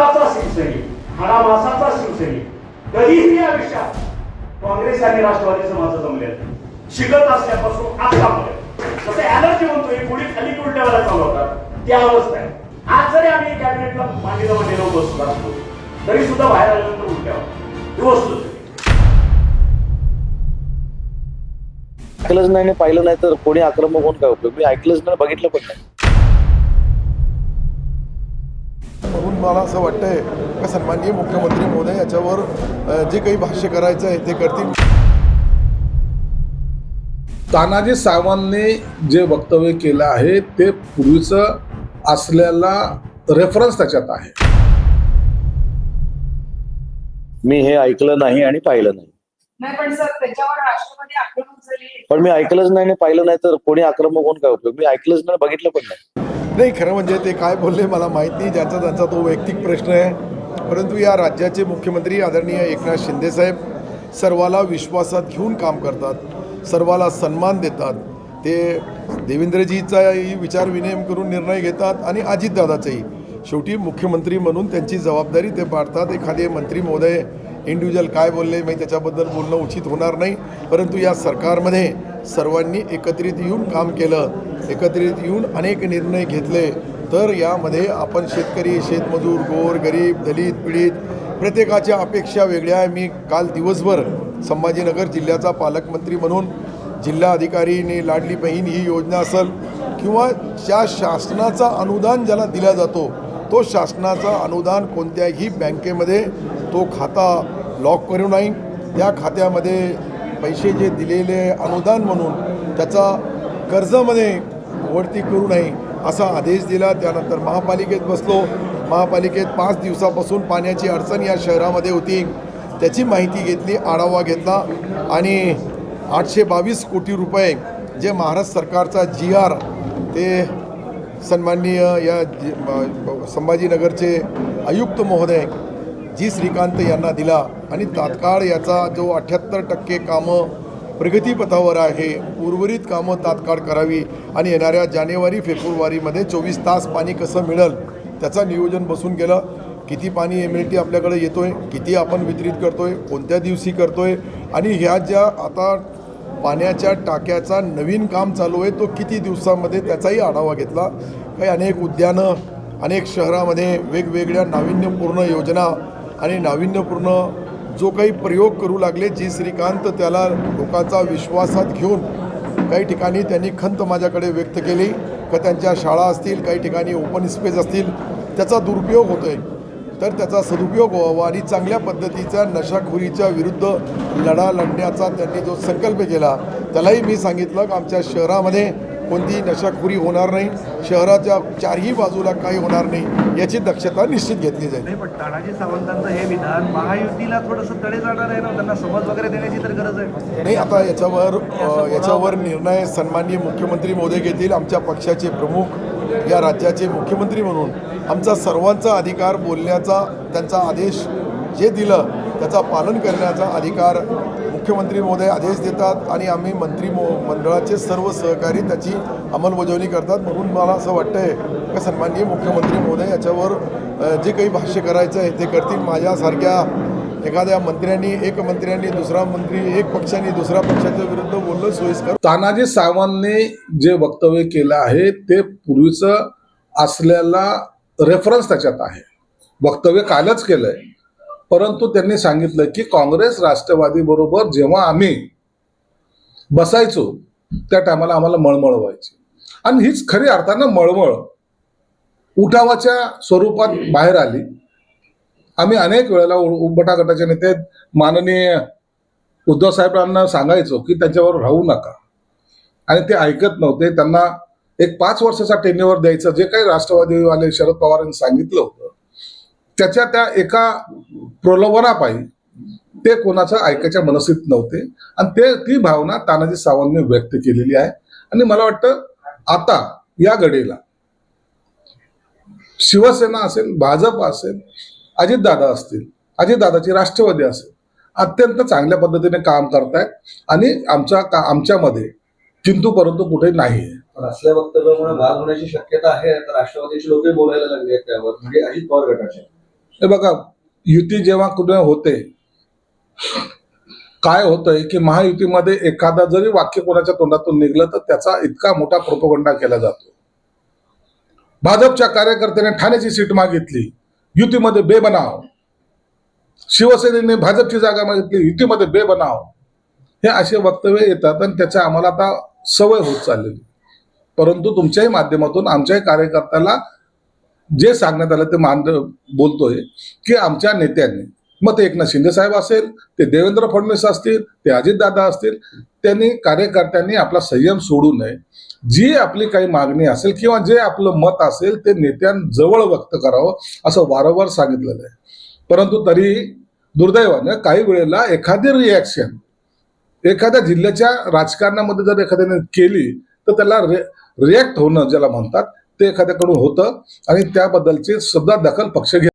रक्ताचा शिवसैनिक हाडामासाचा शिवसैनिक कधीही आयुष्यात काँग्रेस आणि राष्ट्रवादीचं माझं जमलेलं शिकत असल्यापासून आतापर्यंत जसं एलर्जी म्हणतोय पुढे खाली उलट्यावाला चालू होतात. त्या अवस्था आहे आज जरी आम्ही कॅबिनेटला मांडीला मांडीला बसलो असतो तरी सुद्धा बाहेर आल्यानंतर उलट्यावर ही वस्तू ऐकलंच नाही पाहिलं नाही तर कोणी आक्रमक होऊन काय उपयोग मी ऐकलंच नाही बघितलं पण नाही. म्हणून मला असं वाटतंय का सन्माननीय मुख्यमंत्री महोदय याच्यावर जे काही भाष्य करायचं आहे ते करतील. तानाजी सावंतने जे वक्तव्य केलं आहे ते पूर्वीचं असलेला रेफरन्स त्याच्यात आहे. मी हे ऐकलं नाही आणि पाहिलं नाही. नाही पण सर त्याच्यावर राष्ट्रवादी आक्रमक झाली. पण मी ऐकलंच नाही आणि पाहिलं नाही तर कोणी आक्रमक होऊन काय उपयोग? मी ऐकलंच नाही बघितलं पण नाही. नाही खरं म्हणजे ते काय बोलले मला माहीत नाही. ज्याचा त्यांचा तो वैयक्तिक प्रश्न आहे. परंतु या राज्याचे मुख्यमंत्री आदरणीय एकनाथ शिंदेसाहेब सर्वाला विश्वासात घेऊन काम करतात सर्वाला सन्मान देतात. ते देवेंद्रजीचाही विचार विनिमय करून निर्णय घेतात आणि अजितदादाचाही. शेवटी मुख्यमंत्री म्हणून त्यांची जबाबदारी ते पाडतात. एखादे मंत्री महोदय इंडिव्हिज्युअल काय बोलले मी त्याच्याबद्दल बोलणं उचित होणार नाही. परंतु या सरकारमध्ये सर्वांनी एकत्रित येऊन काम केलं. एकत्रित येऊन अनेक निर्णय घेतले तर यामध्ये आपण शेतकरी शेतमजूर गोर गरीब दलित पीडित प्रत्येकाच्या अपेक्षा वेगळ्या आहे. मी काल दिवसभर संभाजीनगर जिल्ह्याचा पालकमंत्री म्हणून जिल्हा अधिकारीने लाडली बहीण ही योजना असेल किंवा ज्या शासनाचा अनुदान ज्याला दिला जातो तो शासनाचा अनुदान कोणत्याही बँकेमध्ये तो खाता लॉक करू नाही त्या खात्यामध्ये पैसे जे दिलेले अनुदान म्हणून त्याचा कर्जामध्ये वरती करू नये असा आदेश दिला. त्यानंतर महापालिकेत बसलो. महापालिकेत पाच दिवसापासून पाण्याची अडचण या शहरामध्ये होती. त्याची माहिती घेतली आढावा घेतला आणि आठशे बावीस कोटी रुपये जे महाराष्ट्र सरकारचा जी आर ते सन्माननीय या संभाजीनगरचे आयुक्त महोदय जी श्रीकांत यांना दिला. आणि तात्काळ याचा जो अठ्ठ्याहत्तर टक्के कामं प्रगतीपथावर आहे. उर्वरित कामं तात्काळ करावी आणि येणाऱ्या जानेवारी फेब्रुवारीमध्ये चोवीस तास पाणी कसं मिळेल त्याचं नियोजन बसून गेलं. किती पाणी एम एल टी आपल्याकडे किती आपण वितरित करतो आहे कोणत्या दिवशी करतो आहे आणि ह्या ज्या आता पाण्याच्या टाक्याचा नवीन काम चालू आहे तो किती दिवसामध्ये त्याचाही आढावा घेतला. काही अनेक उद्यानं अनेक शहरामध्ये वेगवेगळ्या नाविन्यपूर्ण योजना आणि नाविन्यपूर्ण जो काही प्रयोग करू लागले जी श्रीकांत त्याला लोकांचा विश्वासात घेऊन काही ठिकाणी त्यांनी खंत माझ्याकडे व्यक्त केली का त्यांच्या शाळा असतील काही ठिकाणी ओपन स्पेस असतील त्याचा दुरुपयोग होतो आहे तर त्याचा सदुपयोग व्हावा आणि चांगल्या पद्धतीचा नशाखोरीच्या विरुद्ध लढा लढण्याचा त्यांनी जो संकल्प केला त्यालाही मी सांगितलं की आमच्या शहरामध्ये कोणतीही नशाखोरी होणार नाही. शहराच्या चारही बाजूला काही होणार नाही याची दक्षता निश्चित घेतली जाईल. नाही पण तानाजी सावंतांचं हे विधान महायुतीला थोडंसं तडे जाणार आहे ना? त्यांना समज वगैरे देण्याची तर गरज आहे. नाही आता याच्यावर याच्यावर निर्णय सन्माननीय मुख्यमंत्री मोदी घेतील. आमच्या पक्षाचे प्रमुख या राज्याचे मुख्यमंत्री म्हणून आमचा सर्वांचा अधिकार बोलण्याचा त्यांचा आदेश जे दिलं त्याचा पालन करण्याचा अधिकार मुख्यमंत्री महोदय आदेश देतात आणि आम्ही मंत्री मो मंडळाचे सर्व सहकारी त्याची अंमलबजावणी करतात म्हणून मला असं वाटतंय का सन्माननीय मुख्यमंत्री महोदय याच्यावर जे काही भाष्य करायचं आहे ते करतील. माझ्यासारख्या एखाद्या मंत्र्यांनी एक मंत्र्यांनी दुसरा मंत्री एक पक्षाने दुसऱ्या पक्षाच्या विरुद्ध बोलणं सोयीस्कर. तानाजी सावंतने जे वक्तव्य केलं आहे ते पूर्वीचं असलेला रेफरन्स त्याच्यात आहे. वक्तव्य कालच केलंय. परंतु त्यांनी सांगितलं की काँग्रेस राष्ट्रवादी बरोबर जेव्हा आम्ही बसायचो त्या टायमाला आम्हाला मळमळ व्हायची आणि हीच खरी अर्थानं मळमळ उठावाच्या स्वरूपात बाहेर आली. आम्ही अनेक वेळेला उ- गटाचे नेते माननीय उद्धव साहेबांना सांगायचो की त्याच्यावर राहू नका. आणि ते ऐकत नव्हते. त्यांना एक पाच वर्षाचा टेन्युअर द्यायचं जे काही राष्ट्रवादीवाले शरद पवारांनी सांगितलं होतं त्याच्या त्या एका प्रलोभनापायी. ते कोणाचं ऐकायच्या मनस्थित नव्हते. आणि ते ती भावना तानाजी सावंतने व्यक्त केलेली आहे. आणि मला वाटतं आता या घडीला शिवसेना असेल भाजप असेल अजितदादा असतील अजितदादाची राष्ट्रवादी असेल अत्यंत चांगल्या पद्धतीने काम करतायत आणि आमच्या का आमच्यामध्ये किंतु परंतु कुठे नाही असल्या वक्तव्यामुळे भाग होण्याची शक्यता आहे. तर राष्ट्रवादीचे लोकही बोलायला लागले त्यावर. म्हणजे अजित पवार गटाचे. हे बघा युती जेव्हा कुठे होते काय होतंय की महायुतीमध्ये एखादा जरी वाक्य कोणाच्या तोंडातून निघलं तर त्याचा इतका मोठा प्रोपगंडा केला जातो. भाजपच्या कार्यकर्त्याने ठाण्याची सीट मागितली युतीमध्ये बेबनाव. शिवसेनेने भाजपची जागा मागितली युतीमध्ये बेबनाव. हे असे वक्तव्य येतात आणि त्याच्या आम्हाला आता सवय होत चाललेली. परंतु तुमच्याही माध्यमातून आमच्याही कार्यकर्त्याला जे सांगण्यात आलं ते मान बोलतोय की आमच्या नेत्यांनी मग ते एकनाथ शिंदे साहेब असेल ते देवेंद्र फडणवीस असतील ते अजितदादा असतील त्यांनी कार्यकर्त्यांनी आपला संयम सोडू नये. जी आपली काही मागणी असेल किंवा जे आपलं मत असेल ते नेत्यांजवळ व्यक्त करावं असं वारंवार सांगितलेलं आहे. परंतु तरी दुर्दैवानं काही वेळेला एखादी रिॲक्शन एखाद्या जिल्ह्याच्या राजकारणामध्ये जर एखाद्याने केली तर त्याला रे रिॲक्ट होणं ज्याला म्हणतात ते एखाद्याकडून होतं आणि त्याबद्दलची सुद्धा दखल पक्ष घेत